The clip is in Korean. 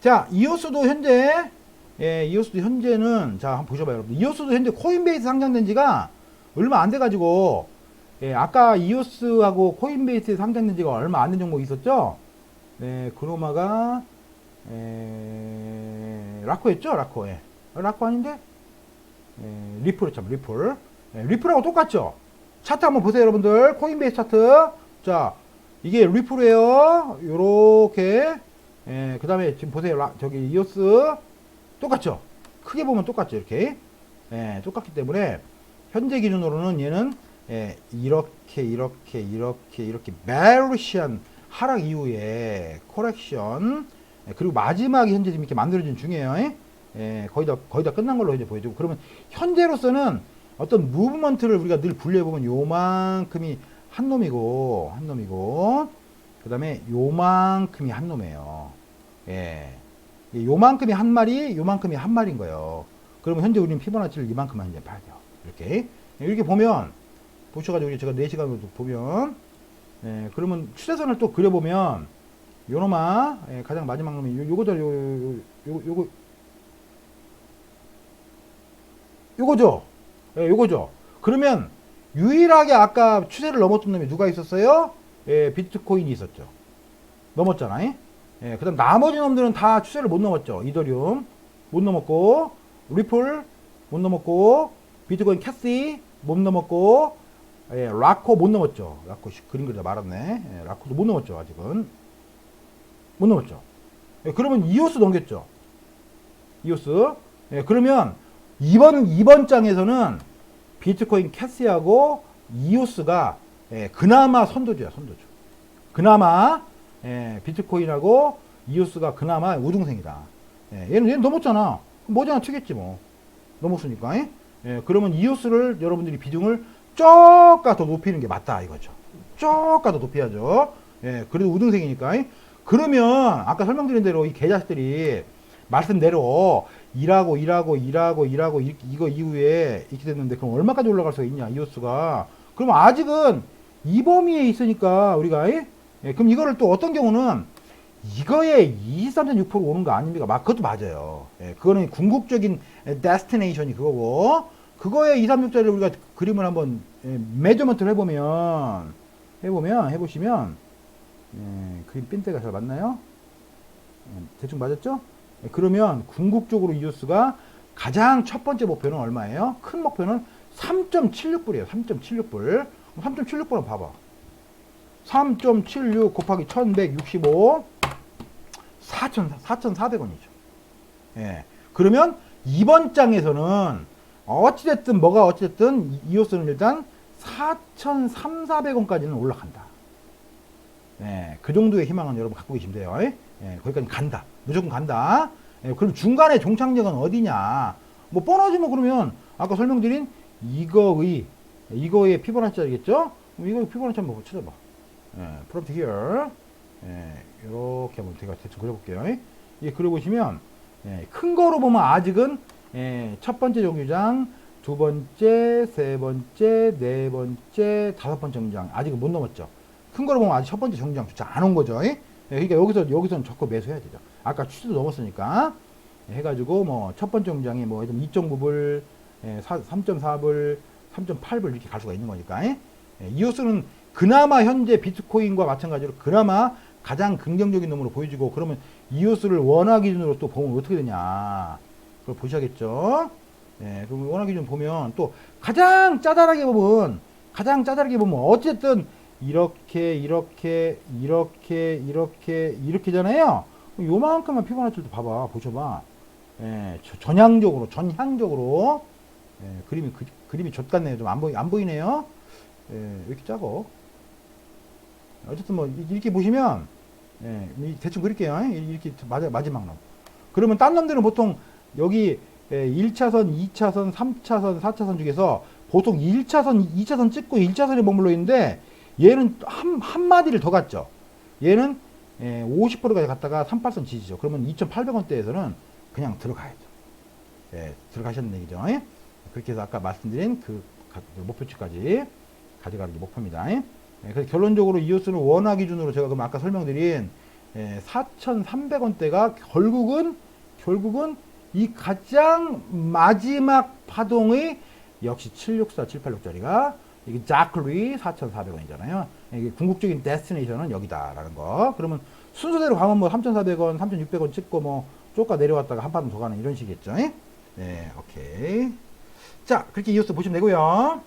자, 이오스도 현재 예, 이오스도 현재는 자, 한번 보셔 봐요, 여러분. 이오스도 현재 코인베이스 상장된 지가 얼마 안 돼 가지고 예, 아까 이오스하고 코인베이스에 상장된 지가 얼마 안 된 종목이 있었죠? 네, 그로마가 에, 라코였죠? 라코. 예. 아, 라코 아닌데? 예, 리플 참 리플. 예, 리플하고 똑같죠? 차트 한번 보세요, 여러분들. 코인베이스 차트. 자, 이게 리플이에요. 요렇게. 예, 그 다음에 지금 보세요. 라, 저기 이오스. 똑같죠? 크게 보면 똑같죠, 이렇게. 예, 똑같기 때문에 현재 기준으로는 얘는 예, 이렇게 이렇게 이렇게 이렇게 베르시안 하락 이후에 코렉션 예, 그리고 마지막에 현재 지금 이렇게 만들어진 중이에요. 예? 예, 거의 다 거의 다 끝난 걸로 이제 보여지고 그러면 현재로서는 어떤 무브먼트를 우리가 늘 분류해 보면 요만큼이 한 놈이고 한 놈이고 그 다음에 요만큼이 한 놈이에요. 예. 이 요만큼이 한 마리, 요만큼이 한 마리인 거예요. 그러면 현재 우리는 피보나치를 이만큼만 이제 봐야 돼요. 이렇게. 이렇게 보면, 보셔가지고 제가 4시간으로 보면, 예, 그러면 추세선을 또 그려보면, 요놈아, 예, 가장 마지막 놈이 요, 요거죠, 요, 요, 요, 요거, 요거죠. 예, 요거죠. 그러면 유일하게 아까 추세를 넘었던 놈이 누가 있었어요? 예, 비트코인이 있었죠. 넘었잖아요. 예, 그 다음 나머지 놈들은 다 추세를 못 넘었죠. 이더리움 못 넘었고, 리플 못 넘었고, 비트코인 캐시 못 넘었고, 예, 라코 못 넘었죠. 라코 씨, 그림 그리다 말았네. 예, 라코도 못 넘었죠. 아직은. 못 넘었죠. 예, 그러면 이오스 넘겼죠. 이오스. 예, 그러면 이번, 이번 장에서는 비트코인 캐시하고 이오스가 예, 그나마 선도주야, 선도주. 그나마 예, 비트코인하고 이오스가 그나마 우등생이다. 예, 얘는, 얘는 넘었잖아. 뭐잖아, 튀겠지 뭐. 넘었으니까. 예? 예, 그러면 이오스를 여러분들이 비중을 쪼까 더 높이는 게 맞다 이거죠. 쪼까 더 높여야죠. 예, 그래도 우등생이니까. 예? 그러면 아까 설명드린 대로 이 개자식들이 말씀대로 일하고 일하고 일하고 일하고 이- 이거 이후에 이렇게 됐는데 그럼 얼마까지 올라갈 수가 있냐 이오스가 그럼 아직은 이 범위에 있으니까 우리가 예? 예, 그럼 이거를 또 어떤 경우는 이거에 2, 3, 4, 6% 오는 거 아닙니까? 막 그것도 맞아요. 예, 그거는 궁극적인 데스티네이션이 그거고 그거에 2, 3, 6짜리를 우리가 그림을 한번 예, 매저먼트를 해보면 해보면 해보시면 예, 그림 핀때가 잘 맞나요? 예, 대충 맞았죠? 예, 그러면 궁극적으로 이오스가 가장 첫 번째 목표는 얼마예요? 큰 목표는 3.76불이에요. 3.76불. 3.76불은 봐봐. 3.76 곱하기 1165 4,000, 4,400원이죠. 예. 그러면 이번 장에서는 어찌됐든 뭐가 어찌됐든 이- 이오스는 일단 4,300원까지는 올라간다. 예. 그 정도의 희망은 여러분 갖고 돼요. 예. 거기까지 간다. 무조건 간다. 예. 그럼 중간에 종착역은 어디냐? 뭐 뻔하지 뭐 그러면 아까 설명드린 이거의 이거의 피보나치? 그럼 이거 피보나치 한번 찾아봐. 예, 프롬트 here. 예, 이렇게 한번 제가 대충 그려볼게요. 예, 그려보시면 예, 큰 거로 보면 아직은 예, 첫 번째 정류장, 두 번째, 세 번째, 네 번째, 다섯 번째 정류장 아직은 못 넘었죠. 큰 거로 보면 아직 첫 번째 정류장 주차 안 온 거죠. 예, 그러니까 여기서 여기서는 적고 매수해야 되죠. 아까 추세도 넘었으니까 예, 해가지고 뭐 첫 번째 정류장이 뭐 2.9불, 예, 3.4불, 3.8불 이렇게 갈 수가 있는 거니까. 예, 이오스는 그나마 현재 비트코인과 마찬가지로 그나마 가장 긍정적인 놈으로 보여지고 그러면 이오스를 원화 기준으로 또 보면 어떻게 되냐. 그걸 보셔야겠죠. 예, 그럼 원화 기준 보면 또 가장 짜잘하게 보면 가장 짜잘하게 보면 어쨌든 이렇게 이렇게 이렇게 이렇게 이렇게잖아요. 요만큼만 피보나치도 봐봐 보셔봐. 예, 저- 전향적으로 전향적으로 예, 그림이 그, 그림이 좆같네요 좀 안 보이 안 보이네요 예, 왜 이렇게 작어 어쨌든 뭐 이- 이렇게 보시면 예, 이- 대충 그릴게요. 이- 이렇게 마지, 마지막 놈. 그러면 딴 놈들은 보통 여기 예, 1차선, 2차선, 3차선, 4차선 중에서 보통 1차선, 2차선 찍고 1차선에 머물러 있는데 얘는 한, 한 마디를 더 갔죠. 얘는 예, 50%까지 갔다가 38선 지지죠. 그러면 2,800원대에서는 그냥 들어가야죠. 예, 들어가셨는 얘기죠. 예? 그렇게 해서 아까 말씀드린 그 가- 그 목표치까지 가져가는 게 목표입니다. 예, 그래서 결론적으로 이오스는 원화 기준으로 제가 그럼 아까 설명드린 예, 4,300원대가 결국은 결국은 이 가장 마지막 파동의 역시 764, 786짜리가 이게 자클리 4,400원이잖아요. 이게 궁극적인 데스티네이션은 여기다라는 거. 그러면 순서대로 가면 뭐 3,400원, 3,600원 찍고 뭐 쪼까 내려왔다가 한 판 더 가는 이런 식이겠죠. 네, 오케이. 자, 그렇게 이어서 보시면 되고요.